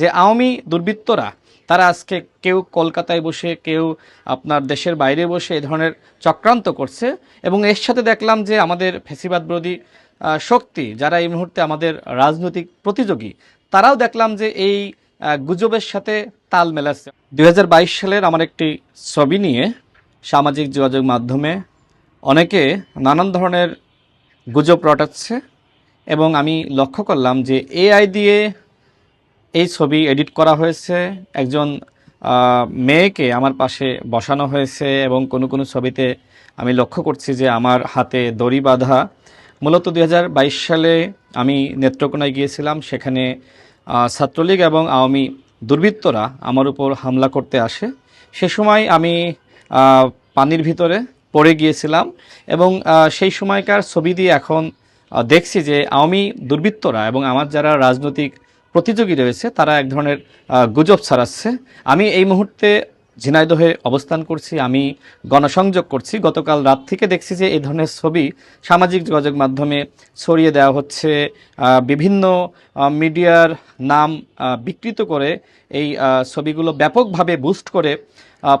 যে আওয়ামী দুর্বৃত্তরা, তারা আজকে কেউ কলকাতায় বসে, কেউ আপনার দেশের বাইরে বসে এ ধরনের চক্রান্ত করছে এবং এর সাথে দেখলাম যে আমাদের ফেসিবাদ বিরোধী শক্তি যারা এই মুহূর্তে আমাদের রাজনৈতিক প্রতিযোগী, তারাও দেখলাম যে এই গুজবের সাথে তাল মেলাচ্ছে। দু হাজার বাইশ সালের আমার একটি ছবি নিয়ে সামাজিক যোগাযোগ মাধ্যমে অনেকে নানান ধরনের গুজব রটাচ্ছে এবং আমি লক্ষ্য করলাম যে এআই দিয়ে এই ছবি এডিট করা হয়েছে। একজন মেয়েকে আমার পাশে বসানো হয়েছে এবং কোনো কোনো ছবিতে আমি লক্ষ্য করছি যে আমার হাতে দড়ি বাঁধা। মূলত দু হাজার বাইশ সালে আমি নেত্রকোনায় গিয়েছিলাম। সেখানে ছাত্রলীগ এবং আওয়ামী দুর্বৃত্তরা আমার উপর হামলা করতে আসে। সে সময় আমি পানির ভিতরে পড়ে গিয়েছিলাম এবং সেই সময়কার ছবি দিয়ে এখন দেখছি যে আওয়ামী দুর্বৃত্তরা এবং আমার যারা রাজনৈতিক প্রতিযোগী রয়েছে তারা এক ধরনের গুজব ছড়াচ্ছে। আমি এই মুহূর্তে ঝিনাইদহে অবস্থান করছি, আমি গণসংযোগ করছি। গতকাল রাত থেকে দেখছি যে এই ধরনের ছবি সামাজিক যোগাযোগ মাধ্যমে ছড়িয়ে দেওয়া হচ্ছে। বিভিন্ন মিডিয়ার নাম বিকৃত করে এই ছবিগুলো ব্যাপকভাবে বুস্ট করে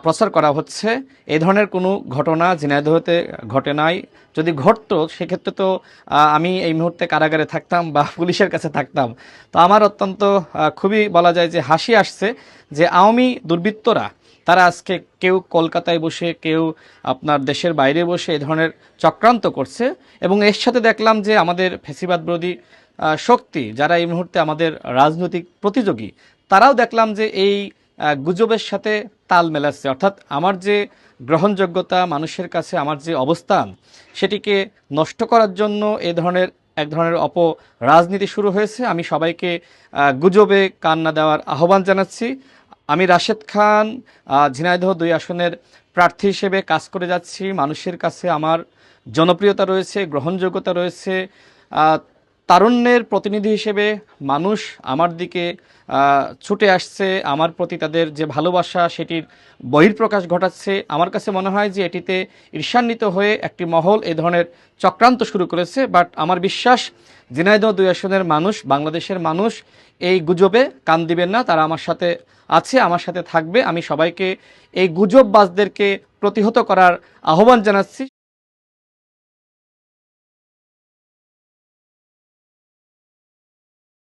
প্রচার করা হচ্ছে। এই ধরনের কোনো ঘটনা ঝিনাইদহতে ঘটে নাই। যদি ঘটতো, সেক্ষেত্রে তো আমি এই মুহূর্তে কারাগারে থাকতাম বা পুলিশের কাছে থাকতাম। তো আমার অত্যন্ত খুবই বলা যায় যে হাসি আসছে যে আওয়ামী দুর্বৃত্তরা তারা আজকে কেউ কলকাতায় বসে, কেউ আপনার দেশের বাইরে বসে এ ধরনের চক্রান্ত করছে এবং এর সাথে দেখলাম যে আমাদের ফেসিবাদ বিরোধী শক্তি যারা এই মুহূর্তে আমাদের রাজনৈতিক প্রতিযোগী, তারাও দেখলাম যে এই গুজবের সাথে তাল মেলাচ্ছে। অর্থাৎ আমার যে গ্রহণযোগ্যতা, মানুষের কাছে আমার যে অবস্থান, সেটিকে নষ্ট করার জন্য এ ধরনের, এক ধরনের অপ রাজনীতি শুরু হয়েছে। আমি সবাইকে গুজবে কান্না দেওয়ার আহ্বান জানাচ্ছি। আমি রাশেদ খান ঝিনাইদহ দুই আসনের প্রার্থী হিসেবে কাজ করে যাচ্ছি। মানুষের কাছে আমার জনপ্রিয়তা রয়েছে, গ্রহণযোগ্যতা রয়েছে। তারুণ্যের প্রতিনিধি হিসেবে মানুষ আমার দিকে ছুটে আসছে। আমার প্রতি তাদের যে ভালোবাসা, সেটির বহির্প্রকাশ ঘটাচ্ছে। আমার কাছে মনে হয় যে এটিতে ঈর্ষান্বিত হয়ে একটি মহল এ ধরনের চক্রান্ত শুরু করেছে। বাট আমার বিশ্বাস, ঝিনাইদহ দুই আসনের মানুষ, বাংলাদেশের মানুষ, এই গুজবে কান দিবেন না। তারা আমার সাথে আছে, আমার সাথে থাকবে। আমি সবাইকে এই গুজববাজদেরকে প্রতিহত করার আহ্বান জানাচ্ছি।